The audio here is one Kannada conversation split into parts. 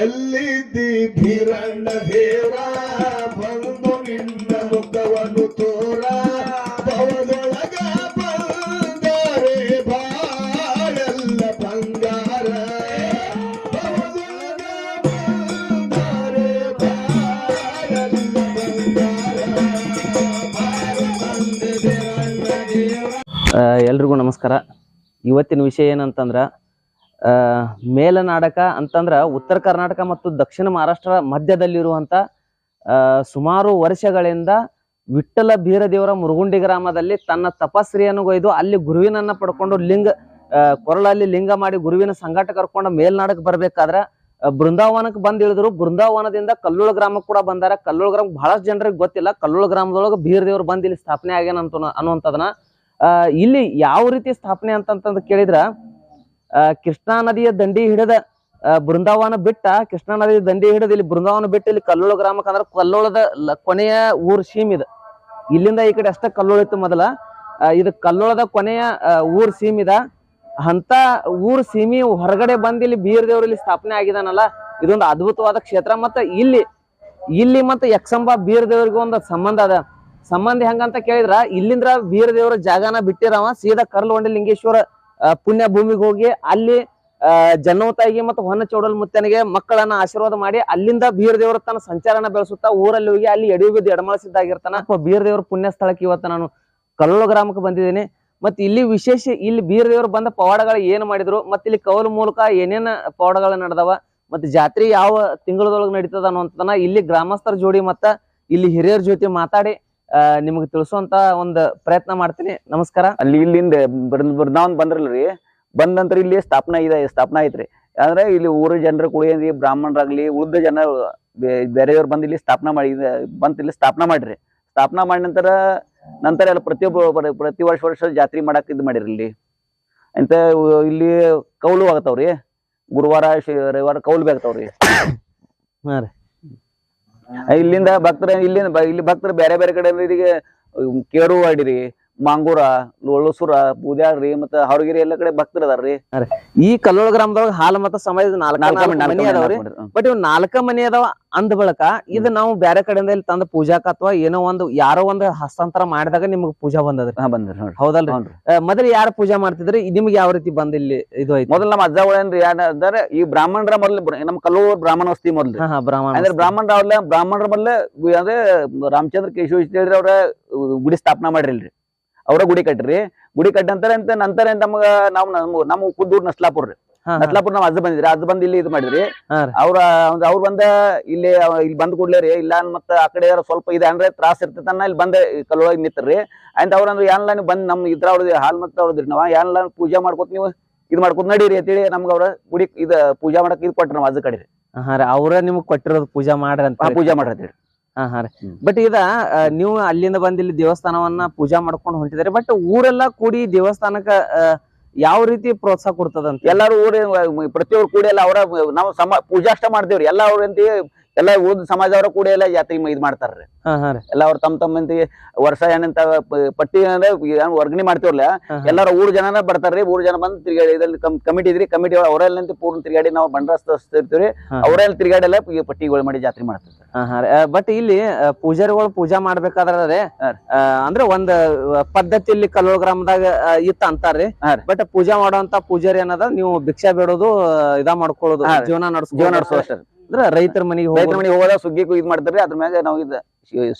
ಎಲ್ಲಿದ್ದಿ ಭೀರಣ್ಣ ದೇವ? ಬಂದು ನಿನ್ನ ಮುಖವನ್ನು ತೋರ. ಭವದೊಳಗ ಬಂದರೆ ಬಾಳೆಲ್ಲ ಬಂಗಾರ. ಭವದೊಳಗ ಬಂದರೆ ಬಾಳೆಲ್ಲ ಬಂಗಾರ. ಎಲ್ರಿಗೂ ನಮಸ್ಕಾರ. ಇವತ್ತಿನ ವಿಷಯ ಏನಂತಂದ್ರೆ ಮೇಲನಾಡಕ ಅಂತಂದ್ರ ಉತ್ತರ ಕರ್ನಾಟಕ ಮತ್ತು ದಕ್ಷಿಣ ಮಹಾರಾಷ್ಟ್ರ ಮಧ್ಯದಲ್ಲಿರುವಂತ ಸುಮಾರು ವರ್ಷಗಳಿಂದ ವಿಠ್ಠಲ ಬೀರದೇವರ ಮುರುಗುಂಡಿ ಗ್ರಾಮದಲ್ಲಿ ತನ್ನ ತಪಸ್ರಿಯನ್ನು ಒಯ್ದು ಅಲ್ಲಿ ಗುರುವಿನನ್ನ ಪಡ್ಕೊಂಡು ಲಿಂಗ ಕೊರಳಲ್ಲಿ ಲಿಂಗ ಮಾಡಿ ಗುರುವಿನ ಸಂಘಟ ಕರ್ಕೊಂಡು ಮೇಲ್ನಾಡಕ್ ಬರ್ಬೇಕಾದ್ರ ಬೃಂದಾವನಕ್ಕೆ ಬಂದ್ ಇಳಿದ್ರು. ಬೃಂದಾವನದಿಂದ ಕಲ್ಲೂಳ ಗ್ರಾಮಕ್ಕೆ ಕೂಡ ಬಂದಾರ. ಕಲ್ಲೂಳ ಗ್ರಾಮ ಬಹಳಷ್ಟು ಜನರಿಗೆ ಗೊತ್ತಿಲ್ಲ. ಕಲ್ಲೂಳ ಗ್ರಾಮದೊಳಗೆ ಬೀರದೇವ್ರು ಬಂದ್ ಇಲ್ಲಿ ಸ್ಥಾಪನೆ ಆಗ್ಯಾನ ಅಂತ ಅನ್ನುವಂಥದನ್ನ. ಇಲ್ಲಿ ಯಾವ ರೀತಿ ಸ್ಥಾಪನೆ ಅಂತಂತಂದು ಕೇಳಿದ್ರ ಕೃಷ್ಣಾ ನದಿಯ ದಂಡಿ ಹಿಡಿದ ಬೃಂದಾವನ ಬಿಟ್ಟ, ಕೃಷ್ಣಾ ನದಿಯ ದಂಡಿ ಹಿಡಿದ ಇಲ್ಲಿ ಬೃಂದಾವನ ಬಿಟ್ಟು, ಇಲ್ಲಿ ಕಲ್ಲೋಳ ಗ್ರಾಮಕ್ಕೆ ಅಂದ್ರೆ ಕಲ್ಲೋಳದ ಕೊನೆಯ ಊರ್ ಸೀಮ್ ಇದು. ಇಲ್ಲಿಂದ ಈ ಕಡೆ ಅಷ್ಟ ಕಲ್ಲೋಳ ಇತ್ತು ಮೊದಲ. ಇದು ಕಲ್ಲೋಳದ ಕೊನೆಯ ಊರ್ ಸೀಮ್ ಇದ. ಅಂತ ಊರ್ ಸೀಮಿ ಹೊರಗಡೆ ಬಂದು ಇಲ್ಲಿ ಬೀರ್ ಇಲ್ಲಿ ಸ್ಥಾಪನೆ ಆಗಿದಾನಲ್ಲ, ಇದೊಂದು ಅದ್ಭುತವಾದ ಕ್ಷೇತ್ರ. ಮತ್ತ ಇಲ್ಲಿ ಇಲ್ಲಿ ಮತ್ತೆ ಯಕ್ಷಂಬ ಬೀರ್ ಒಂದು ಸಂಬಂಧ ಅದ. ಸಂಬಂಧ ಹೆಂಗಂತ ಕೇಳಿದ್ರ, ಇಲ್ಲಿಂದ್ರ ಬೀರ್ ದೇವ್ರ ಜಾಗನ ಬಿಟ್ಟಿರವ, ಸೀದಾ ಕರ್ಲವಂಡಿ ಲಿಂಗೇಶ್ವರ ಪುಣ್ಯ ಭೂಮಿಗೆ ಹೋಗಿ ಅಲ್ಲಿ ಆ, ಜನ್ನವತಾಯಿಗೆ ಮತ್ತು ಹೊನ್ನ ಚೌಡಲ್ ಮುತ್ತನಿಗೆ ಮಕ್ಕಳನ್ನ ಆಶೀರ್ವಾದ ಮಾಡಿ ಅಲ್ಲಿಂದ ಬೀರ್ ತನ್ನ ಸಂಚಾರನ ಬೆಳೆಸುತ್ತಾ ಊರಲ್ಲಿ ಹೋಗಿ ಅಲ್ಲಿ ಎಡಿ ಬಿದ್ದು ಎಡಮಳಸಿದ್ದಾಗಿರ್ತಾನ ಬೀರ್ ದೇವರ ಪುಣ್ಯ ಸ್ಥಳಕ್ಕೆ ಇವತ್ತು ನಾನು ಕಲ್ಲೋಳ ಗ್ರಾಮಕ್ಕೆ ಬಂದಿದ್ದೀನಿ. ಮತ್ತೆ ಇಲ್ಲಿ ವಿಶೇಷ ಇಲ್ಲಿ ಬೀರ್ ಬಂದ ಪವಾಡಗಳು ಏನ್ ಮಾಡಿದ್ರು ಮತ್ತೆ ಇಲ್ಲಿ ಕೌಲ್ ಮೂಲಕ ಏನೇನು ಪವಾಡಗಳು ನಡೆದವ ಮತ್ತೆ ಜಾತ್ರೆ ಯಾವ ತಿಂಗಳದೊಳಗೆ ನಡೀತದ ಅನ್ನುವಂಥದನ್ನ ಇಲ್ಲಿ ಗ್ರಾಮಸ್ಥರ ಜೋಡಿ ಮತ್ತ ಇಲ್ಲಿ ಹಿರಿಯರ ಜೊತೆ ಮಾತಾಡಿ ನಿಮ್ಗೆ ತಿಳಿಸುವಂತ ಒಂದು ಪ್ರಯತ್ನ ಮಾಡ್ತೀನಿ. ನಮಸ್ಕಾರ. ಅಲ್ಲಿ ಇಲ್ಲಿಂದ ಬೃಂದ ಬೃಂದಾವನ್ ಬಂದ್ರಲ್ರಿ ಬಂದ ನಂತರ ಇಲ್ಲಿ ಸ್ಥಾಪನಾ ಇದೆ ಸ್ಥಾಪನಾ ಐತ್ರಿ. ಅಂದ್ರೆ ಇಲ್ಲಿ ಊರ ಜನರು ಕುಳಿಯಂದ್ರಿ ಬ್ರಾಹ್ಮಣರಾಗ್ಲಿ ಉಳಿದ ಜನ ಬೇರೆಯವ್ರು ಬಂದು ಇಲ್ಲಿ ಸ್ಥಾಪನಾ ಮಾಡಿ ಬಂತ ಇಲ್ಲಿ ಸ್ಥಾಪನಾ ಮಾಡ್ರಿ. ಸ್ಥಾಪನಾ ಮಾಡಿದ ನಂತರ ನಂತರ ಎಲ್ಲ ಪ್ರತಿಯೊಬ್ಬ ಪ್ರತಿ ವರ್ಷ ವರ್ಷ ಜಾತ್ರೆ ಮಾಡಕ್ ಇದು ಮಾಡಿರಿ ಇಲ್ಲಿ. ಅಂತ ಇಲ್ಲಿ ಕೌಲು ಆಗ್ತಾವ್ರಿ. ಗುರುವಾರ ರವಿವಾರ ಕೌಲು ಆಗ್ತಾವ್ರಿ ಹಾ ರೀ. ಇಲ್ಲಿಂದ ಭಕ್ತರ ಇಲ್ಲಿಂದ ಇಲ್ಲಿ ಭಕ್ತರು ಬೇರೆ ಬೇರೆ ಕಡೆ ಇದೀಗ ಕೇರುವಾಡಿರಿ ಮಾಂಗೂರ ಲೋಳಸೂರ ಬೂದ್ಯಾಳ್ರಿ ಮತ್ತ ಹೊರಗಿರಿ ಎಲ್ಲ ಕಡೆ ಭಕ್ತರು ಅದಾರ್ರಿ. ಈ ಕಲ್ಲೋಳ ಗ್ರಾಮದೊಳಗ ಹಾಲ ಮತ್ತ ಸಮಾಜದ ನಾಲ್ಕ ಮನಿ ಅದಾವ್ರಿ. ಬಟ್ ಇವ್ ನಾಲ್ಕ ಮನಿ ಅದಾವ ಅಂದ ಬಳಕ ಇದು ನಾವು ಬ್ಯಾರೆ ಕಡೆಯಿಂದ ಇಲ್ಲಿ ತಂದ ಪೂಜಾಕ ಅಥವಾ ಏನೋ ಒಂದು ಯಾರೋ ಒಂದು ಹಸ್ತಾಂತರ ಮಾಡಿದಾಗ ನಿಮ್ಗೆ ಪೂಜಾ ಬಂದದ್ರಿ. ಹಾ ಬಂದ್ರಿ ನೋಡ್ರಿ. ಹೌದಲ್ರಿ. ಹ್ಞೂನ್ರಿ. ಆ, ಮೊದಲು ಯಾರು ಪೂಜಾ ಮಾಡ್ತಿದ್ರಿ? ನಿಮ್ಗೆ ಯಾವ ರೀತಿ ಬಂದ ಇಲ್ಲಿ ಇದು ಐತಿ ಮೊದಲ ನಮ್ಮ ಏನ್ರಿ ಯಾರ ಅಂದ್ರೆ ಈ ಬ್ರಾಹ್ಮಣರ ಮೊದಲು ಬ್ರ- ನಮ್ಮ ಕಲ್ಲೂರು ಬ್ರಾಹ್ಮಣ ವಸ್ತಿ ಮೊದಲು ಬ್ರಾಹ್ಮಣ ಅಂದ್ರೆ ಬ್ರಾಹ್ಮಣರ ಅವ್ರಲ್ಲ ಬ್ರಾಹ್ಮಣರ ಮೊದ್ಲು ಅಂದ್ರೆ ರಾಮಚಂದ್ರ ಕೇಶವ ಅವ್ರ ಗುಡಿ ಸ್ಥಾಪನಾ ಮಾಡಿರಿಲ್ರಿ. ಅವ್ರ ಗುಡಿ ಕಟ್ಟ್ರಿ ಗುಡಿ ಕಟ್ಟಂತಾರೆ ನಂತರ ಅಂತ ನಂತರ ನಮ್ಗ ನಾವು ನಮ್ಮ ನಮ್ಮ ಕುದ್ದೂರ್ ನಸ್ಲಾಪುರ್ ರೀ. ನಸ್ಲಾಪುರ್ ನಾವ್ ಅಜ್ಜ ಬಂದಿದ್ರಿ. ಅಜ್ಜ ಬಂದ್ ಇಲ್ಲಿ ಇದು ಮಾಡಿದ್ರಿ. ಅವ್ರ ಅವ್ರ- ಬಂದ ಇಲ್ಲಿ ಇಲ್ಲಿ ಬಂದ್ ಕೊಡ್ಲೇರಿ ರೀ. ಇಲ್ಲ ಮತ್ತ ಆ ಕಡೆ ಸ್ವಲ್ಪ ಇದೆ ಅಂದ್ರೆ ತ್ರಾಸ ಇರ್ತೈತನ್ನ ಇಲ್ಲಿ ಬಂದ ಕಲ್ಲೊಳಗೆ ನಿಂತ್ರಿ ಅಂತ ಅವ್ರಂದ್ರೆ ಯಾನ್ಲ ನೀವು ಬಂದ್ ನಮ್ ಇದ್ರ ಅವ್ರದ್ದು ಹಾಲ್ ಮತ್ತ ಅವ್ರದ್ರಿ ನಾವ. ಯಾನ್ಲ ಪೂಜಾ ಮಾಡ್ಕೊತ ನೀವು ಇದ್ ಮಾಡ್ಕೊತ ನಡೀರಿ ಅಂತೇಳಿ ನಮ್ಗ ಅವ್ರ ಗುಡಿ ಇದ ಪೂಜಾ ಮಾಡಕ್ ಇದು ಕೊಟ್ರಿ ನಾವ್ ಅಜ್ಜ ಕಡೆ ಅವ್ರ ನಿಮ್ಗ್ ಕೊಟ್ಟಿರೋದು ಪೂಜಾ ಮಾಡ್ರಿ ಅಂತ ಪೂಜಾ ಮಾಡ್ರಿ ಹಾ ಹಾ ರೀ. ಬಟ್ ಇದ ನೀವು ಅಲ್ಲಿಂದ ಬಂದ ಇಲ್ಲಿ ದೇವಸ್ಥಾನವನ್ನ ಪೂಜಾ ಮಾಡ್ಕೊಂಡು ಹೊಂಟಿದ್ರೆ ಬಟ್ ಊರೆಲ್ಲಾ ಕೂಡಿ ದೇವಸ್ಥಾನಕ್ಕ ಯಾವ ರೀತಿ ಪ್ರೋತ್ಸಾಹ ಕೊಡ್ತದಂತ ಎಲ್ಲಾರು ಊರ ಪ್ರತಿಯೊಬ್ರು ಕೂಡಿ ಎಲ್ಲ ಅವರ ನಾವು ಸಮ ಪೂಜಾಷ್ಟ ಮಾಡ್ತೇವ್ರಿ. ಎಲ್ಲ ಅವ್ರಂತ ಎಲ್ಲ ಊದ ಸಮಾಜದವರ ಕೂಡ ಎಲ್ಲ ಜಾತ್ರೆ ಇದ್ ಮಾಡ್ತಾರ್ರಿ. ಎಲ್ಲ ಅವ್ರ ತಮ್ಮ ತಮ್ಮಂತಿ ವರ್ಷ ಏನಂತ ಪಟ್ಟಿ ಅಂದ್ರೆ ವರ್ಗಣಿ ಮಾಡ್ತೇವಲ್ಲ. ಎಲ್ಲಾರ ಊರ್ ಜನನ ಬರ್ತಾರ್ರಿ ಊರ್ ಜನ ಬಂದ್ ತಿರ್ಗಾಡಿ ಇದ್ರಲ್ಲಿ ಕಮಿಟಿ ಇದ್ರಿ ಕಮಿಟಿ ಅವರೆಲ್ಲ ಪೂರ್ಣ ತಿರ್ಗಾಡಿ ನಾವು ಬಂಡ್ರಸ್ತಿರ್ತೀವ್ರಿ. ಅವರೆಲ್ಲ ತಿರ್ಗಾಡಿ ಎಲ್ಲ ಪಟ್ಟಿಗಳು ಮಾಡಿ ಜಾತ್ರೆ ಮಾಡ್ತಾರ ಬಟ್ ಇಲ್ಲಿ ಪೂಜಾರಿಗಳು ಪೂಜಾ ಮಾಡ್ಬೇಕಾದ್ರ ಅಂದ್ರೆ ಒಂದ್ ಪದ್ಧತಿ ಪದ್ಧತಿಯಲ್ಲಿ ಕಲ್ಲೋಳ ಗ್ರಾಮದಾಗ ಇತ್ತ ಅಂತಾರ್ರಿ. ಬಟ್ ಪೂಜಾ ಮಾಡುವಂತ ಪೂಜಾರಿ ಏನದ ನೀವು ಭಿಕ್ಷಾ ಬೇಡೋದು ಇದ ಮಾಡ್ಕೊಳ್ಳೋದು ಜೀವನ ರೀ. ಜೀವನ ನಡೆಸೋ ಅಷ್ಟೇ ಅಂದ್ರೆ ರೈತರ ಮನೆಗೆ ರೈತರ ಮನೆಗೆ ಹೋಗೋದ ಸುಗ್ಗಿ ಇದ್ ಮಾಡ್ತಾರ್ರಿ ಅದ್ರ ಮ್ಯಾಗ ನಾವು ಇದ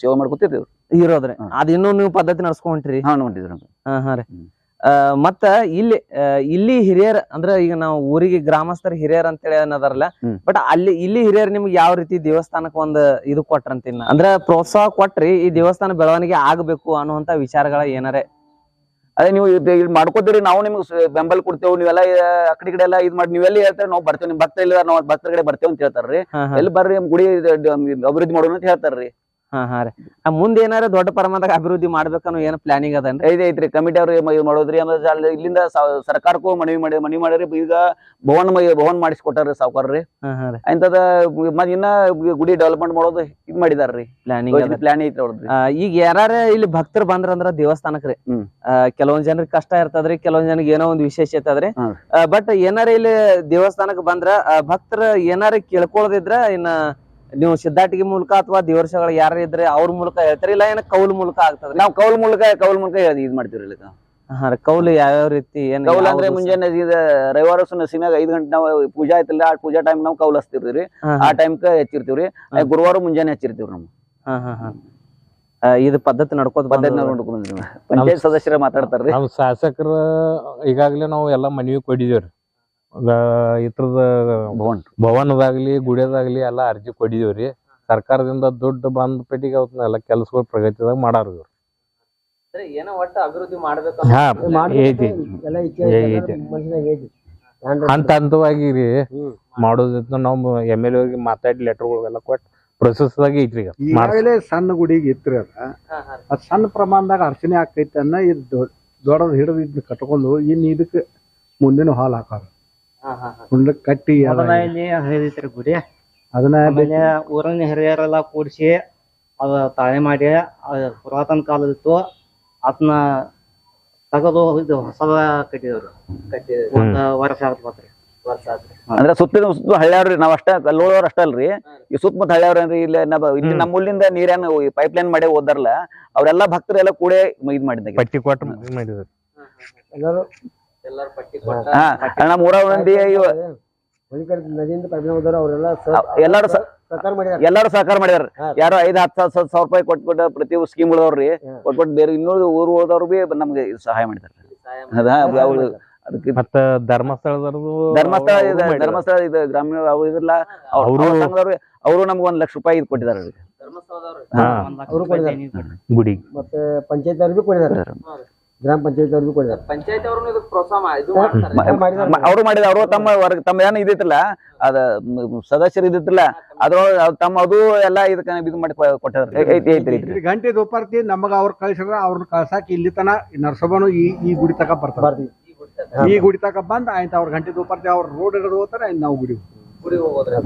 ಸೇವೆ ಮಾಡ್ಕೊತಿರ್ತೀವಿ ಇರೋದ್ರಿ. ಅದಿನ್ನೂ ನೀವು ಪದ್ಧತಿ ನಡ್ಸ್ಕೊಂಡ್ರಿ ಹಾ ನೋಡಿದ್ರಿ ಹಾ ಹಾ ರೀ. ಮತ್ತ ಇಲ್ಲಿ ಇಲ್ಲಿ ಹಿರಿಯರ್ ಅಂದ್ರೆ ಈಗ ನಾವು ಊರಿಗೆ ಗ್ರಾಮಸ್ಥರ ಹಿರಿಯರ್ ಅಂತೇಳಿ ಅನ್ನೋದಾರಲ್ಲ. ಬಟ್ ಅಲ್ಲಿ ಇಲ್ಲಿ ಹಿರಿಯರ್ ನಿಮ್ಗೆ ಯಾವ ರೀತಿ ದೇವಸ್ಥಾನಕ್ಕೆ ಒಂದ್ ಇದು ಕೊಟ್ರಂತಿನ್ನ? ಅಂದ್ರ ಪ್ರೋತ್ಸಾಹ ಕೊಟ್ರಿ ಈ ದೇವಸ್ಥಾನ ಬೆಳವಣಿಗೆ ಆಗ್ಬೇಕು ಅನ್ನುವಂತ ವಿಚಾರಗಳ ಏನಾರೇ ಅದೇ ನೀವು ಇದ್- ಇದ್ ಮಾಡ್ಕೋತೀರಿ ನಾವು ನಿಮ್ಗೆ ಬೆಂಬಲ ಕೊಡ್ತೇವೆ ನೀವೆಲ್ಲ ಆ, ಕಡೆ ಕಡೆ ಎಲ್ಲ ಇದ್ ಮಾಡಿ ನೀವೆಲ್ಲ ಹೇಳ್ತಾರೆ ನಾವು ಬರ್ತೇವೆ ನಿಮ್ ಭಕ್ತ ಇಲ್ಲ ನಾವು ಭಕ್ತರ ಕಡೆ ಬರ್ತೇವೆ ಅಂತ ಹೇಳ್ತಾರ್ರಿ. ಎಲ್ಲಿ ಬರ್ರಿ ನಮ್ ಗುಡಿ ಅಭಿವೃದ್ಧಿ ಮಾಡೋಣ ಅಂತ ಹೇಳ್ತಾರ್ರಿ. ಹಾ ಹಾ ರೀ. ಆ, ಮುಂದ್ ಏನಾರ ದೊಡ್ಡ ಪ್ರಮಾಣದಾಗ ಅಭಿವೃದ್ಧಿ ಮಾಡ್ಬೇಕನ್ನೋ ಏನ್ ಪ್ಲಾನಿಂಗ್ ಅದ ಐದ್ ಐತ್ರಿ. ಕಮಿಟಿ ಅವ್ರ ಇದು ಮಾಡೋದ್ರಿ ಆಮೇಲೆ ಅಲ್ಲಿ ಇಲ್ಲಿಂದ ಸರ್ಕಾರಕ್ಕೂ ಮನವಿ ಮಾಡಿ ಮನವಿ ಮಾಡ್ರಿ ಈಗ ಭವನ್ ಮ- ಭವನ್ ಮಾಡಿಸ್ಕೊಟ್ಟಾರ್ರಿ ಸಾವುಕಾರ್ರಿ. ಹಾ ಹಾ ರೀ. ಇಂಥದ ಮತ್ ಇನ್ನ ಗುಡಿ ಡೆವಲಪ್ಮೆಂಟ್ ಮಾಡೋದು ಇದ್ ಮಾಡಿದಾರ್ರಿ. ಪ್ಲಾನಿಂಗ್ ಅದ. ಪ್ಲಾನ್ ಐತ್ರಿ ಅವ್ರದ್ರಿ. ಆ, ಈಗ ಯಾರ ಇಲ್ಲಿ ಭಕ್ತರು ಬಂದ್ರಂದ್ರ ದೇವಸ್ಥಾನಕ್ ರೀ. ಆ, ಕೆಲವೊಂದ್ ಜನರಿಗೆ ಕಷ್ಟ ಇರ್ತದ್ರಿ ಕೆಲವೊಂದ್ ಜನರಿಗೆ ಏನೋ ಒಂದ್ ವಿಶೇಷತೆ ಅದ್ರಿ. ಹ್ಮ್. ಬಟ್ ಏನಾರ ಇಲ್ಲಿ ದೇವಸ್ಥಾನಕ್ ಬಂದ್ರ ಭಕ್ತರ ಏನಾರ ಕೇಳ್ಕೊಳ್ದಿದ್ರ ಇನ್ನ ನೀವು ಸಿದ್ಧಾಟಿಗೆ ಮೂಲಕ ಅಥವಾ ದೇವರ್ಷಗಳ ಯಾರು ಇದ್ರೆ ಅವ್ರ ಮೂಲಕ ಹೇಳ್ತಾರೆ ಇಲ್ಲ ಏನ ಕೌಲ್ ಮೂಲಕ ಆಗ್ತದ್ರಿ ನಾವು ಕೌಲ್ ಮೂಲಕ ಕೌಲ್ ಮೂಲಕ ಇದ್ ಮಾಡ್ತೀವಿ ಇಲ್ಲಿ ಹಾ ರೀ ಕೌಲ್ ಯಾವ್ಯಾವ ರೀತಿ ಏನ್ ಕೌಲ್ ಅಂದ್ರೆ ಮುಂಜಾನೆ ಇದ ರವಿವಾರ ನಸಿನಾಗ ಐದ್ ಗಂಟೆ ನಾವು ಪೂಜಾ ಐತಿಲ್ಲ ಆ ಪೂಜಾ ಟೈಮ್ ನಾವು ಕೌಲ್ ಹಸ್ತಿರ್ತೀವ್ರಿ ಆ ಟೈಮ್ ಟೈಮ್ಕ ಹಚ್ಚಿರ್ತೀವ್ರಿ. ಗುರುವಾರ ಮುಂಜಾನೆ ಹಚ್ಚಿರ್ತೀವ್ರಿ ನಾವು. ಹಾ, ಹಾ, ಹಾ. ಇದು ಪದ್ಧತಿ ನಡ್ಕೋತ ಪದ್ಧತಿ ನಡ್ಕೊಂಡು ಪಂಚಾಯತ್ ಸದಸ್ಯರ ಮಾತಾಡ್ತಾರ್ರಿ. ನಮ್ ಶಾಸಕರ ಈಗಾಗಲೇ ನಾವು ಎಲ್ಲಾ ಮನವಿ ಕೊಟ್ಟಿದೇವ್ರಿ ಇತ್ರದ ಭವನ್. ಭವನದಾಗ್ಲಿ ಗುಡಿಯದಾಗ್ಲಿ ಎಲ್ಲಾ ಅರ್ಜಿ ಕೊಡಿದೇವ್ರಿ ಸರ್ಕಾರದಿಂದ ದುಡ್ಡು ಬಂದ ಪೆಟ್ಟಿಗೆ ಅವತ್ನೆಲ್ಲ ಕೆಲಸಗಳು ಪ್ರಗತಿದಾಗ ಮಾಡಾರ ಇವ್ರು. ಹಂತ ಹಂತವಾಗಿ ರೀ ಮಾಡೋದಿತ್ತು ನಾವು ಎಂ ಎಲ್ ಎ ಮಾತಾಡಿ ಲೆಟರ್ಗಳೆಲ್ಲ ಕೊಟ್ಟು ಪ್ರೊಸೆಸ್ ದಾಗ ಐತ್ರಿ ಈಗಾಗಲೇ ಸಣ್ಣ ಗುಡಿಗೆ ಇತ್ರಿ ಅದ. ಅದ್ ಸಣ್ಣ ಪ್ರಮಾಣದಾಗ ಅರ್ಚನೆ ಆಗ್ತೈತೆ ಅನ್ನ ಇದು ದೊಡ್ಡ ದೊಡ್ಡದ್ ಹಿಡಿದು ಕಟ್ಕೊಂಡು ಇನ್ ಇದಕ್ಕೆ ಮುಂದಿನ ಹಾಲ್ ಹಾಕಾರ. ಮುಂದಕ್ಕೆ ಕಟ್ಟಿ ಅದ ಅದನ್ನ ಇಲ್ಲಿ ಹರಿದೈತ್ರಿ ಗುಡಿ. ಅದನ್ನ ಆಮೇಲೆ ಊರಿನ ಹಿರಿಯರೆಲ್ಲ ಕೂಡಿಸಿ ಅದ ತಾಳೆ ಮಾಡಿ ಅದ ಪುರಾತನ ಕಾಲದಿತ್ತು ಅದನ್ನ ತಗದು ಇದು ಹೊಸದ ಕಟ್ಟಿದ್ರು ಒಂದ್ ವರ್ಷ ಆಗ್ತದ್ರಿ ವರ್ಷ ಅಂದ್ರೆ ಸುತ್ತಿನ ಸುತ್ತ ಹಳ್ಳ್ಯಾವ್ರಿ ನಾವ್ ಅಷ್ಟ ಕಲ್ಲೋಳವ್ರ ಅಷ್ಟ ಅಲ್ರಿ. ಈ ಸುತ್ತಮುತ್ತ ಹಳ್ಳ್ಯಾವ್ರ ಏನ್ರಿ ಇಲ್ಲಿ ನಾವ್ ಇಲ್ಲಿ ನಮ್ಮ ಊರ್ಲಿಂದ ನೀರೇನು ಪೈಪ್ ಲೈನ್ ಮಾಡಿ ಹೋದಾರಲ್ಲ ಅವ್ರೆಲ್ಲಾ ಭಕ್ತರೆಲ್ಲ ಕೂಡೇ ಇದ್ ಮಾಡಿದಾಗ ಪಟ್ಟಿ ಕೊಟ್ಟು ಮಾಡಿದ್ರು. ಎಲ್ಲಾರು ನಮ್ಮ ಊರ ಮಂದಿ ಇವ ಎಲ್ಲಾರು ಎಲ್ಲಾರು ಸಹಕಾರ ಮಾಡ್ಯಾರ ಯಾರು ಐದ್ ಹತ್ತು ಹತ್ತು ಸಾವಿರ ರೂಪಾಯಿ ಕೊಟ್ಬಿಟ್ಟು ಪ್ರತಿ ಸ್ಕೀಮ್ ಉಳ್ದವ್ರಿ. ಕೊಟ್ಬಿಟ್ಟು ಬೇರೆ ಇನ್ನೂರು ಊರು ಹೋದವ್ರು ಬಿ ನಮ್ಗೆ ಸಹಾಯ ಮಾಡಿದಾರ. ಅದ ಅದಕ್ಕೆ ಮತ್ತ ಧರ್ಮಸ್ಥಳ ಅವ್ರು ಇದೆ. ಧರ್ಮಸ್ಥಳ ಇದು ಗ್ರಾಮೀಣ ಅವು ಇದ್ರಲ್ಲ ಅವ್ರು- ಅವರು ನಮ್ಗೆ ಒಂದ್ ಲಕ್ಷ ರೂಪಾಯಿ ಇದು ಕೊಟ್ಟಿದ್ದಾರೆ ಧರ್ಮಸ್ಥಳದವ್ರು. ಲಕ್ಷ ರೂಪಾಯಿ ಕೊಟ್ಟಿದ್ದಾರೆ. ಗುಡಿ. ಮತ್ತೆ ಪಂಚಾಯತ್ ಅವ್ರಿಗೂ ಕೊಡಿದಾರೆ ಗ್ರಾಮ ಪಂಚಾಯತ್ ಅವ್ರಿಗೂ ಕೊಡಿದಾರೆ. ಪಂಚಾಯತ್ ಅವ್ರು ಇದಕ್ಕೆ ಪ್ರೋತ್ಸಾಹ ಮಾ- ಇದು ಮಾಡ್ತಾರೆ. ಮ- ಮಾಡಿದಾರೆ. ಅವರು ಮಾಡಿದ ಅವರು ತಮ್ಮ ವರ್ಗ ತಮ್ಮ ಏನ ಇದಿತ್ತಲ್ಲ ಅದ ಮ್, ಸದಸ್ಯರು ಇದಿತ್ತಲ್ಲ ಅದ್ರೊಳಗೆ ತಮ್ಮ ಅದು ಎಲ್ಲ ಇದಕ್ಕ ಇದು ಮಾಡಿ ಕೊ- ಕೊಟ್ಟಿದ್ದಾರೆ ಐ- ಐತಿ ಐತ್ರಿ ಐತ್ರಿ ಇಲ್ಲಿ ಗಂಟೆ ದೋಪಾರ್ತಿ ನಮಗ ಅವ್ರ ಕಳ್ಸಿದ್ರ ಅವ್ರನ್ನ ಕಳ್ಸಾಕ ಇಲ್ಲಿ ತನ ನರ್ಸಬನು ಈ ಈ ಗುಡಿ ತಕ ಬರ್ತಾರ. ಬರ್ತೀವಿ ಈ ಗುಡಿ ತಕ ಬಂದ್ ಆಯ್ತು ಅವ್ರ ಗಂಟೆ ದೋಪಾರ್ತಿ ಅವ್ರ ರೋಡ್ ಹಿಡಿದು ಹೋಗ್ತಾರ ಆಯ್ತು ನಾವು ಗುಡಿ ಹೋಗ್ತೀವಿ. ಗುಡಿ ಹೋಗೋದ್ರಿ.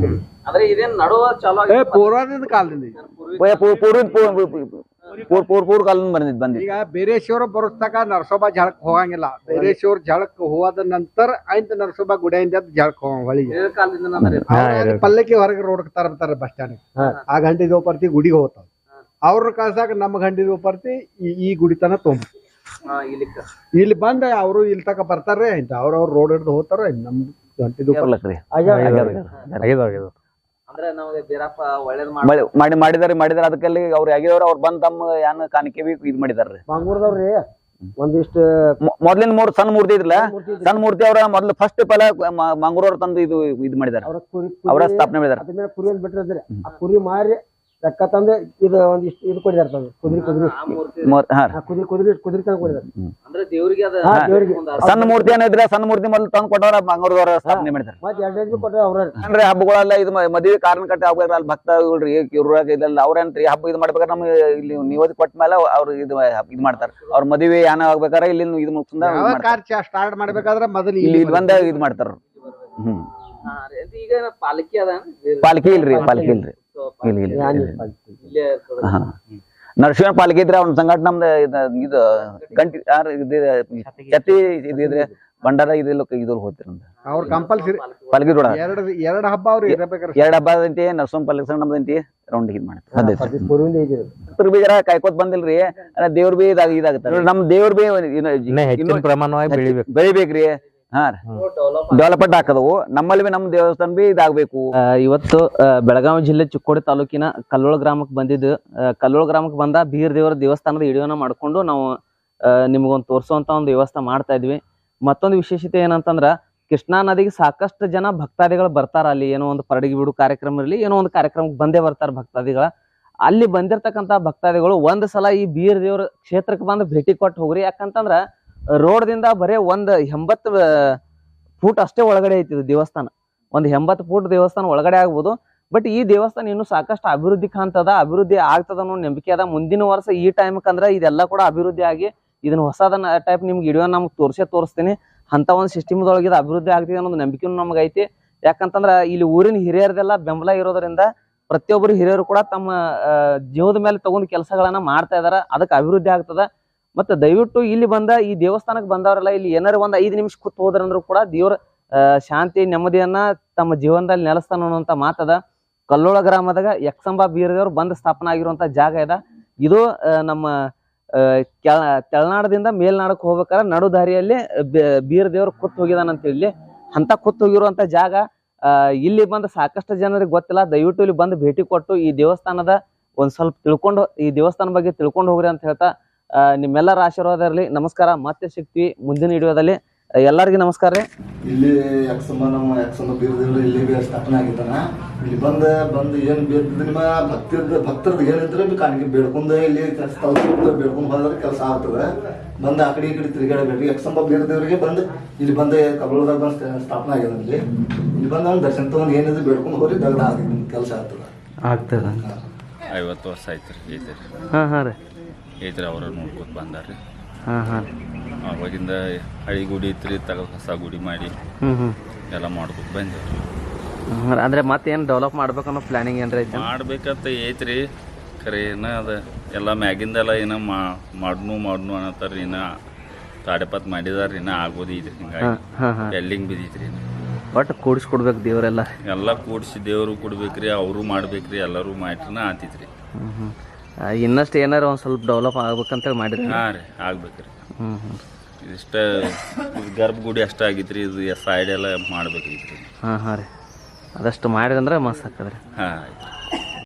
ಅಂದ್ರೆ ಇದೇನ್ ನಡುವ ಚಲೋ ಏ ಪೂರ್ವದಿಂದ ಕಾಲದಿಂದ. ಇದು. ಪೂರ್ವ ಪೂರ್ ಪೂರ್ ಪೂರ್ ಕಾಲ ಬಂದಿದ್ ಬಂದಿದ್. ಈಗ ಬೇರೇಶ್ವರ ಬರೋಸ್ತಕ ನರಸೋಬಾ ಜಳಕ್ ಹೋಗಂಗಿಲ್ಲ. ಬೇರೇಶ್ವರ ಜಳಕ್ ಹೋದ ನಂತರ ಆಯ್ತು ನರಸೋಬಾ ಗುಡಿಯಿಂದ ಜಳಕ್ ಹೋಗಿ ಹೊಳಿಗೆ. ಅವ್ರ ಪಲ್ಲಕ್ಕಿ ಹೊರಗೆ ರೋಡ್ ತರ್ತಾರೆ ಬಸ್ ಸ್ಟ್ಯಾಂಡ್ ಆ ಗಂಟೆ ಪರ್ತಿ ಗುಡಿಗೆ ಹೋಗ್ತಾವ. ಅವ್ರ ಕಳ್ಸಾಕ ನಮ್ಮ ಗಂಟೆ ಪರ್ತಿ ಈ ಗುಡಿ ತನ ತೊಂಬ ಇಲ್ಲಿ ಬಂದ ಅವರು ಇಲ್ಲಿ ತಕ ಬರ್ತಾರೆ ಆಯ್ತು ಅವ್ರವ್ರ ರೋಡ್ ಹಿಡಿದು ಹೋಗ್ತಾರ ನಮ್ ಗಂಟೆ ಅಂದ್ರೆ ನಮಗೆ ಬೀರಪ್ಪ ಒಳ್ಳೇದ್ ಮಾಡಿ ಮಾಡಿ ಮಾಡಿದಾರೆ ಮಾಡಿದಾರೆ. ಅದಕ್ಕೆಲ್ಲಿ ಅವ್ರು ಆಗಿದವ್ರು ಅವ್ರು ಬಂದ್ ತಮ್ಮ ಏನ್ ಕಾಣಿಕೆ ಬಿ ಇದ್ ಮಾಡಿದಾರ್ರಿ. ಮಂಗ್ಳೂರ್ದವ್ರಿ ಒಂದಿಷ್ಟು ಮೊ- ಮೊದ್ಲಿನ ಮೂರ್ ಸಣ್ಣ ಮೂರ್ತಿ ಇದ್ರಲ್ಲ ಮೂರ್ತಿ ಇದ್ರಿ. ಸಣ್ಣ ಮೂರ್ತಿ ಅವ್ರ ಮೊದ್ಲು ಫಸ್ಟ್ ಪಲ ಮಂಗ್ಳೂರ್ ತಂದು ಇದು ಇದ್ ಮಾಡಿದಾರೆ. ಅವ್ರ ಕುರಿ ಅವರ ಸ್ಥಾಪನೆ ಮಾಡಿದಾರೆ. ಅದ್ರ ಮೇಲೆ ಕುರಿ ಅಂತ ಬಿಟ್ಟಿರ್ತಾರೆ ಆ ಕುರಿ ಮಾರಿ ರೊಕ್ಕ ತಂದು ಇದು ಒಂದಿಷ್ಟು ಇದು ಕೊಡಿದಾರ ತಂದು ಕುದುರೆ ಕುದುರೆ. ಮೂರ್ತಿ ಮೂರ್- ಹಾ ಆ ಕುದುರೆ ಕುದುರೆ ಕುದುರೆ ತಂದು ಕೊಡಿದಾರೆ ಅಂದ್ರೆ ದೇವ್ರಿಗೆ ಅದ ಹಾ, ದೇವ್ರಿಗೆ. ಒಂದು ಸಣ್ಣ ಮೂರ್ತಿ ಏನಿದ್ರೆ ಸಣ್ಣ ಮೂರ್ತಿ ಮೊದಲು ತಂದು ಕೊಟ್ಟವ್ರ ಮಂಗಳೂರವ್ರ ಸ್ಥಾಪನೆ ಮಾಡಿದಾರೆ ಮತ್ತೆ ಎರಡನೇ ಕೊಟ್ಟರೆ ಅವ್ರ ಅಂದ್ರೆ ಹಬ್ಬಗಳೆಲ್ಲ ಇದು ಮ- ಮದ್ವೆ ಕಾರಣ ಕಟ್ಟಿ ಹಬ್ಬ ಅಲ್ಲಿ ಭಕ್ತಗಳ್ರಿ ಇವ್ರಾಗ ಇದೆಲ್ಲ ಅವ್ರೇನ್ರಿ ಹಬ್ಬ ಇದು ಮಾಡ್ಬೇಕಾದ್ರೆ ನಮ್ಗೆ ಇಲ್ಲಿ ನಿವದಿ ಕೊಟ್ಟ ಮೇಲೆ ಅವ್ರು ಇದು ಇದು ಮಾಡ್ತಾರೆ. ಅವ್ರ ಮದುವೆ ಯಾನ ಆಗ್ಬೇಕಾದ್ರೆ ಇಲ್ಲಿ ಇದು ಮುಗಿಸಿಂದ ಯಾವ ಕಾರ್ಯ ಸ್ಟಾರ್ಟ್ ಮಾಡ್ಬೇಕಾದ್ರೆ ಮೊದಲು ಇಲ್ಲಿ ಇದು ಬಂದ ಇದು ಮಾಡ್ತಾರ. ಹ್ಮ್. ಹಾ, ರೀ. ಅದು ಈಗ ಪಾಲಕಿ ಅದ ಪಾಲ್ಕಿ ಇಲ್ರಿ ಪಾಲ್ಕಿ ಇಲ್ರಿ. ಇಲ್ಲ ಇಲ್ಲ ಇಲ್ಲೇ. ಇರ್ತದ ಹಾ ನರಸಿಂಹ ಪಾಲಿಕೆ ಇದ್ರೆ ಅವ್ನ ಸಂಘಟ ನಮ್ದು ಇದು ಇದು ಗಂಟಿ ಯಾರು ಇದು ಇದ್ರೆ ಇದಿದ್ರೆ ಭಂಡಾರ ಇದಿಲ್ಲ ಇದು ಹೋಗ್ತಿರ ಅವ್ರ ಕಂಪಲ್ಸರಿ ಪಾಲಿಕೆ ರೋಡ. ಎರಡು ಎರಡು ಹಬ್ಬ ಅವ್ರು ಎರಡು ಹಬ್ಬ ಐತಿ ನರಸಿಂಹ ಪಾಲಿಕೆ ಸಂಘ ನಮ್ದಂತಿ ರೌಂಡ್ ಇದು ಮಾಡ್ತಾರೆ ಅದೇ ಪೂರ್ವಿಂದ ಇದೆ ಭಕ್ತರು ಬಿ ಕಾಯ್ಕೋತ್ ಬಂದಿಲ್ರಿ ಅಂದ್ರೆ ದೇವ್ರ ಬಿ ಇದಾಗ ಇದಾಗತ್ತ. ನಮ್ ದೇವ್ರ ಬಿ ಇನ್ನು ಇನ್ನ ಹೆಚ್ಚಿನ ಪ್ರಮಾಣವಾಗಿ ಬೆಳಿಬೇಕು. ಬೆಳಿಬೇಕ್ರಿ. ಹಾ ಡೆವಲಪ್ಮೆಂಟ್ ಹಾಕದವು ನಮ್ಮಲ್ಲಿ ಬಿ ನಮ್ ದೇವಸ್ಥಾನ ಬಿ ಇದಾಗಬೇಕು. ಇವತ್ತು ಬೆಳಗಾವಿ ಜಿಲ್ಲೆ ಚಿಕ್ಕೋಡಿ ತಾಲೂಕಿನ ಕಲ್ಲೋಳ ಗ್ರಾಮಕ್ಕೆ ಬಂದಿದ್ದು. ಕಲ್ಲೋಳ ಗ್ರಾಮಕ್ಕೆ ಬಂದ ಬೀರ್ ದೇವರ ದೇವಸ್ಥಾನದ ವಿಡಿಯೋನ ಮಾಡ್ಕೊಂಡು ನಾವು ನಿಮ್ಗೊಂದು ತೋರಿಸುವಂತ ಒಂದು ವ್ಯವಸ್ಥೆ ಮಾಡ್ತಾ ಇದ್ವಿ. ಮತ್ತೊಂದು ವಿಶೇಷತೆ ಏನಂತಂದ್ರ ಕೃಷ್ಣಾ ನದಿಗೆ ಸಾಕಷ್ಟು ಜನ ಭಕ್ತಾದಿಗಳು ಬರ್ತಾರ ಅಲ್ಲಿ. ಏನೋ ಒಂದು ಪರಡಿಗೆ ಬಿಡು ಕಾರ್ಯಕ್ರಮ ಇರಲಿ ಏನೋ ಒಂದು ಕಾರ್ಯಕ್ರಮಕ್ಕೆ ಬಂದೇ ಬರ್ತಾರ ಭಕ್ತಾದಿಗಳ. ಅಲ್ಲಿ ಬಂದಿರತಕ್ಕಂತ ಭಕ್ತಾದಿಗಳು ಒಂದ್ ಸಲ ಈ ಬೀರ್ ದೇವ್ರ ಕ್ಷೇತ್ರಕ್ಕೆ ಬಂದು ಭೇಟಿ ಕೊಟ್ಟು ಹೋಗ್ರಿ. ಯಾಕಂತಂದ್ರ ರೋಡ್ದಿಂದ ಬರೇ ಒಂದು ಎಂಬತ್ತು ಫೂಟ್ ಅಷ್ಟೇ ಒಳಗಡೆ ಐತಿ ಇದು ದೇವಸ್ಥಾನ. ಒಂದು ಎಂಬತ್ತು ಫೂಟ್ ದೇವಸ್ಥಾನ ಒಳಗಡೆ ಆಗ್ಬೋದು. ಬಟ್ ಈ ದೇವಸ್ಥಾನ ಇನ್ನೂ ಸಾಕಷ್ಟು ಅಭಿವೃದ್ಧಿ ಕಾಣ್ತದ, ಅಭಿವೃದ್ಧಿ ಆಗ್ತದ ಅನ್ನೋ ನಂಬಿಕೆ ಅದ. ಮುಂದಿನ ವರ್ಷ ಈ ಟೈಮ್ಕ್ ಅಂದ್ರೆ ಇದೆಲ್ಲ ಕೂಡ ಅಭಿವೃದ್ಧಿ ಆಗಿ ಇದನ್ನ ಹೊಸದನ್ನ ಟೈಪ್ ನಿಮ್ಗೆ ಇಡಿಯೋ ನಮ್ಗೆ ತೋರಿಸೇ ತೋರಿಸ್ತೀನಿ. ಅಂತ ಒಂದು ಸಿಸ್ಟಮ್ದೊಳಗೆ ಅಭಿವೃದ್ಧಿ ಆಗ್ತಿದೆ ಅನ್ನೋದು ನಂಬಿಕೆನೂ ನಮ್ಗೆ ಐತಿ. ಯಾಕಂತಂದ್ರೆ ಇಲ್ಲಿ ಊರಿನ ಹಿರಿಯರದೆಲ್ಲ ಬೆಂಬಲ ಇರೋದ್ರಿಂದ ಪ್ರತಿಯೊಬ್ಬರು ಹಿರಿಯರು ಕೂಡ ತಮ್ಮ ಜೀವದ ಮೇಲೆ ತಗೊಂಡು ಕೆಲಸಗಳನ್ನ ಮಾಡ್ತಾ ಇದಾರೆ. ಅದಕ್ಕೆ ಅಭಿವೃದ್ಧಿ ಆಗ್ತದ. ಮತ್ತೆ ದಯವಿಟ್ಟು ಇಲ್ಲಿ ಬಂದ, ಈ ದೇವಸ್ಥಾನಕ್ಕೆ ಬಂದವರೆಲ್ಲ ಇಲ್ಲಿ ಏನಾರು ಒಂದು ಐದು ನಿಮಿಷ ಕೂತ್ ಹೋದ್ರಂದ್ರು ಕೂಡ ದೇವ್ರ ಶಾಂತಿ, ನೆಮ್ಮದಿಯನ್ನ ತಮ್ಮ ಜೀವನದಲ್ಲಿ ನೆಲೆಸ್ತಾನ ಅನ್ನುವಂಥ ಮಾತದ ಕಲ್ಲೋಳ ಗ್ರಾಮದಾಗ ಯಕ್ಷಂಬ ಬೀರದೇವ್ರು ಬಂದ ಸ್ಥಾಪನೆ ಆಗಿರುವಂತ ಜಾಗ ಇದೆ. ಇದು ನಮ್ಮ ಕೆಳ, ತೆಳನಾಡದಿಂದ ಮೇಲ್ನಾಡಕ್ಕೆ ಹೋಗ್ಬೇಕಾದ್ರೆ ನಡು ದಾರಿಯಲ್ಲಿ ಬೀರದೇವ್ರು ಕುತ್ ಹೋಗಿದಾನಂತ ಇಲ್ಲಿ ಅಂತ ಕೂತ್ ಹೋಗಿರುವಂತ ಜಾಗ ಇಲ್ಲಿ ಬಂದ ಸಾಕಷ್ಟು ಜನರಿಗೆ ಗೊತ್ತಿಲ್ಲ. ದಯವಿಟ್ಟು ಇಲ್ಲಿ ಬಂದು ಭೇಟಿ ಕೊಟ್ಟು ಈ ದೇವಸ್ಥಾನದ ಒಂದ್ ಸ್ವಲ್ಪ ತಿಳ್ಕೊಂಡು, ಈ ದೇವಸ್ಥಾನ ಬಗ್ಗೆ ತಿಳ್ಕೊಂಡು ಹೋಗ್ರಿ ಅಂತ ಹೇಳ್ತಾ ನಿಮ್ಮೆಲ್ಲರ ಆಶೀರ್ವಾದ ಇರಲಿ. ನಮಸ್ಕಾರ. ಮತ್ತೆ ಸಿಗ್ತೀವಿ ಮುಂದಿನ ವಿಡಿಯೋದಲ್ಲಿ. ಎಲ್ಲರಿಗೂ ನಮಸ್ಕಾರ ರೀ. ಇಲ್ಲಿ ಯಕ್ಸಮ್ಮ ನಮ್ಮ ಯಕ್ಸಮ್ಮ ಬೀರದೇವ್ರು ಇಲ್ಲಿ ಬಿ ಸ್ಥಾಪನೆ ಆಗಿದ್ದಾನ. ಇಲ್ಲಿ ಬಂದ ಬಂದು ಏನು ಬೇಕಿದ್ರೆ ನಿಮ್ಮ ಭಕ್ತಿರ್ದ ಭಕ್ತರದ್ದು ಏನಿದ್ರೆ ಬಿ ಕಾಣಿಕೆ ಬೇಡ್ಕೊಂಡು ಇಲ್ಲಿ ಕೆಲಸ ಬೇಡ್ಕೊಂಡು ಹೋದ್ರೆ ಕೆಲಸ ಆಗ್ತದೆ. ಬಂದು ಆ ಕಡೆ ಈ ಕಡೆ ತಿರುಗಾಡಬೇಡ್ರಿ. ಯಕ್ಷಂಬ ಬೀರದೇವ್ರಿಗೆ ಬಂದು ಇಲ್ಲಿ ಬಂದ ಕಬಳದಾಗ ಬಂದು ಸ್ಥಾ- ಸ್ಥಾಪನೆ ಆಗ್ಯದ ಇಲ್ಲಿ. ಇಲ್ಲಿ ಬಂದು ಒಂದು ದರ್ಶನ ತಗೊಂಡು ಏನಿದ್ರು ಬೇಡ್ಕೊಂಡು ಹೋಗಿ ದಗದ ಆಗಿದೆ ಕೆಲಸ ಆಗ್ತದೆ. ಆಗ್ತದ. ಐವತ್ತು ವರ್ಷ ಆಯ್ತು ರೀ ಹಾಂ ಹಾ ಹಾ ರೀ. ಐತ್ರಿ ಅವ್ರ ನೋಡ್ಕೊತ ಬಂದಾರ ರೀ ಹಾ ಹಾ. ಅವಾಗಿಂದ ಹಳಿ ಗುಡಿ ಇತ್ರಿ ತಗ ಹೊಸ ಗುಡಿ ಮಾಡಿ ಹ್ಞೂ ಎಲ್ಲ ಮಾಡ್ಕೊತ ಬಂದೇವ್ರಿ. ಅಂದ್ರೆ ಮತ್ತೆ ಮತ್ತೇನು ಡೆವಲಪ್ ಮಾಡ್ಬೇಕನ್ನೋ ಪ್ಲಾನಿಂಗ್ ಏನ್ರ ಐತೆ ಮಾಡ್ಬೇಕಂತ ಐತ್ರಿ. ಖರೆ ಏನ ಅದ ಎಲ್ಲ ಮ್ಯಾಗಿಂದೆಲ್ಲ ಏನ ಮಾಡ್ನು ಮಾಡ್ನು ಅನ್ನತ್ತಾರ ಇನ್ನ ತಾಡೆಪತ್ ಮಾಡಿದಾರ ಇನ್ನ ಆಗೋದು ಇದ್ರಿ ಹಿಂಗಾಗಿ. ಎಲ್ಲಿಂಗ್ ಬಿದ್ದೈತ್ರಿ ಬಟ್ ಕೂಡ್ಸಿ ಕೂಡಿಸ್ಕೊಡ್ಬೇಕು ದೇವರೆಲ್ಲ. ಎಲ್ಲ ಕೂಡ್ಸಿ ದೇವ್ರು ಕೊಡ್ಬೇಕ್ರಿ ಅವರು ಮಾಡ್ಬೇಕ್ರಿ ಎಲ್ಲರೂ ಮಾಡ್ರಿನ ಆತಿತ್ರಿ. ಇನ್ನಷ್ಟು ಏನಾರ ಒಂದು ಸ್ವಲ್ಪ ಡೆವಲಪ್ ಆಗ್ಬೇಕಂತೇಳಿ ಮಾಡಿದ್ರಿ? ಹಾ ರೀ ಆಗ್ಬೇಕ್ರಿ. ಹ್ಮ್ ಹ್ಞೂ ಇದಿಷ್ಟ ಇದು ಗರ್ಭಗುಡಿ ಅಷ್ಟ ಆಗಿತ್ರಿ ಇದು ಸೈಡ್ ಎಲ್ಲ ರೀ ಹಾಂ ಹಾಂ ರೀ. ಅದಷ್ಟು ಮಾಡಿದಂದ್ರೆ ಮಸ್ತ್ ಆಗ್ತದ್ರಿ. ಹಾ ಆಯ್ತು.